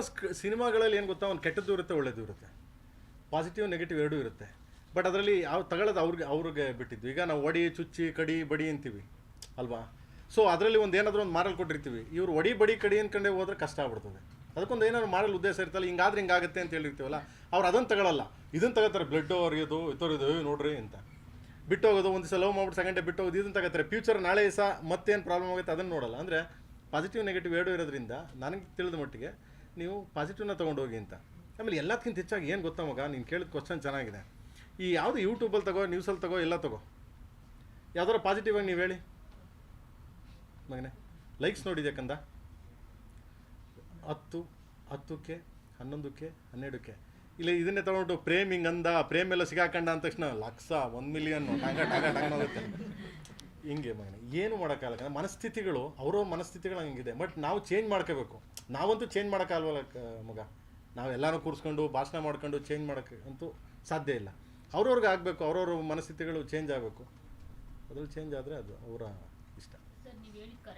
Cinema ಸಿನಿಮಾಗಳಲ್ಲಿ ಏನು ಗೊತ್ತಾ? ಒಂದು ಕೆಟ್ಟದ್ದು ಇರುತ್ತೆ ಒಳ್ಳೇದು ಇರುತ್ತೆ. ಪಾಸಿಟಿವ್ ನೆಗೆಟಿವ್ ಎರಡೂ ಇರುತ್ತೆ. ಬಟ್ ಅದರಲ್ಲಿ ಯಾವ ತಗೊಳ್ಳೋದು ಅವ್ರಿಗೆ ಅವ್ರಿಗೆ ಬಿಟ್ಟಿದ್ದು ಈಗ ನಾವು ಒಡಿ ಚುಚ್ಚಿ ಕಡಿ ಬಡಿ ಅಂತೀವಿ ಅಲ್ವಾ? ಸೊ ಅದರಲ್ಲಿ ಒಂದು ಏನಾದರೂ ಒಂದು ಮಾರಲ್ ಕೊಟ್ಟಿರ್ತೀವಿ. ಇವರು ಒಡಿ ಬಡಿ ಕಡಿ ಅಂದ್ಕೊಂಡೆ ಹೋದ್ರೆ ಕಷ್ಟ ಆಗ್ಬಿಡ್ತದೆ. ಅದಕ್ಕೊಂದು ಏನಾದ್ರು ಮಾರಲ್ ಉದ್ದೇಶ ಇರ್ತಲ್ಲ ಹಿಂಗಾದ್ರೆ ಹಿಂಗಾಗುತ್ತೆ ಅಂತ ಹೇಳಿರ್ತೀವಲ್ಲ ಅವ್ರು ಅದನ್ನು ತಗೊಳ್ಳಲ್ಲ ಇದನ್ನು ತಗೋತಾರೆ ಬ್ಲಡ್ ಅವ್ರಿಗೆದು ಇತರದು "ಏ, ನೋಡ್ರಿ ಅಂತ. ಬಿಟ್ಟು ಹೋಗೋದು ಒಂದು ಸಲ ಲವ್ ಮಾಡ್ಬಿಟ್ಟು ಸೆಕೆಂಡ್ ಬಿಟ್ಟು ಹೋಗೋದು ಇದನ್ನು ತಗೋತಾರೆ. ಫ್ಯೂಚರ್ ನಾಳೆ ಸಹ ಮತ್ತೇನು ಪ್ರಾಬ್ಲಮ್ ಆಗುತ್ತೆ ಅದನ್ನು ನೋಡಲ್ಲ. ಅಂದರೆ ಪಾಸಿಟಿವ್ ನೆಗೆಟಿವ್ ಎರಡೂ ಇರೋದ್ರಿಂದ ನನಗೆ ತಿಳಿದ ಮಟ್ಟಿಗೆ ನೀವು ಪಾಸಿಟಿವ್ನ ತೊಗೊಂಡು ಹೋಗಿ ಅಂತ. ಆಮೇಲೆ ಎಲ್ಲದಕ್ಕಿಂತ ಹೆಚ್ಚಾಗಿ ಏನು ಗೊತ್ತಾ ಮಗ? ನೀನು ಕೇಳಿದ ಕ್ವಶನ್ ಚೆನ್ನಾಗಿದೆ. ಈ ಯಾವುದು ಯೂಟ್ಯೂಬಲ್ಲಿ ತಗೋ ನ್ಯೂಸಲ್ಲಿ ತಗೋ, ಎಲ್ಲ ತಗೋ? ಯಾವ್ದಾರು ಪಾಸಿಟಿವ್ ಆಗಿ ನೀವು ಹೇಳಿ? ಮಗನೆ ಲೈಕ್ಸ್ ನೋಡಿದ್ಯಾಕಂದ ಹತ್ತು, ಹತ್ತಕ್ಕೆ, ಹನ್ನೊಂದಕ್ಕೆ, ಹನ್ನೆರಡಕ್ಕೆ. ಇಲ್ಲ, ಇದನ್ನೇ ತೊಗೊಂಡು ಪ್ರೇಮಿಂಗ್ ಅಂದ, ಪ್ರೇಮ್ ಎಲ್ಲ ಸಿಗಾಕಂಡ ಅಂದ ತಕ್ಷಣ ಲಕ್ಷ, ಒಂದು ಮಿಲಿಯನ್ ಟಾಂಗ ಟಾಂಗ ಟಾಂಗ ಹೋಗುತ್ತೆ ಹಿಂಗೆ ಮಗನ, ಏನು ಮಾಡೋಕ್ಕಾಗಲ್ಲ ಮನಸ್ಥಿತಿಗಳು ಅವರ ಮನಸ್ಥಿತಿಗಳು ಹಂಗಿದೆ. ಬಟ್ ನಾವು ಚೇಂಜ್ ಮಾಡ್ಕೋಬೇಕು. ನಾವಂತೂ ಚೇಂಜ್ ಮಾಡೋಕ್ಕಾಗಲ್ವಲ್ಲ ಮಗ? ಮಗ ನಾವೆಲ್ಲನೂ ಕೂರಿಸ್ಕೊಂಡು, ಭಾಷಣ ಮಾಡ್ಕೊಂಡು ಚೇಂಜ್ ಮಾಡೋಕ್ಕೆ ಅಂತೂ ಸಾಧ್ಯ ಇಲ್ಲ. ಅವ್ರವ್ರಿಗೆ ಆಗಬೇಕು, ಅವ್ರವ್ರ ಮನಸ್ಥಿತಿಗಳು ಚೇಂಜ್ ಆಗಬೇಕು. ಅದ್ರಲ್ಲಿ ಚೇಂಜ್ ಆದರೆ ಅದು ಅವರ ಇಷ್ಟ. ನೀವು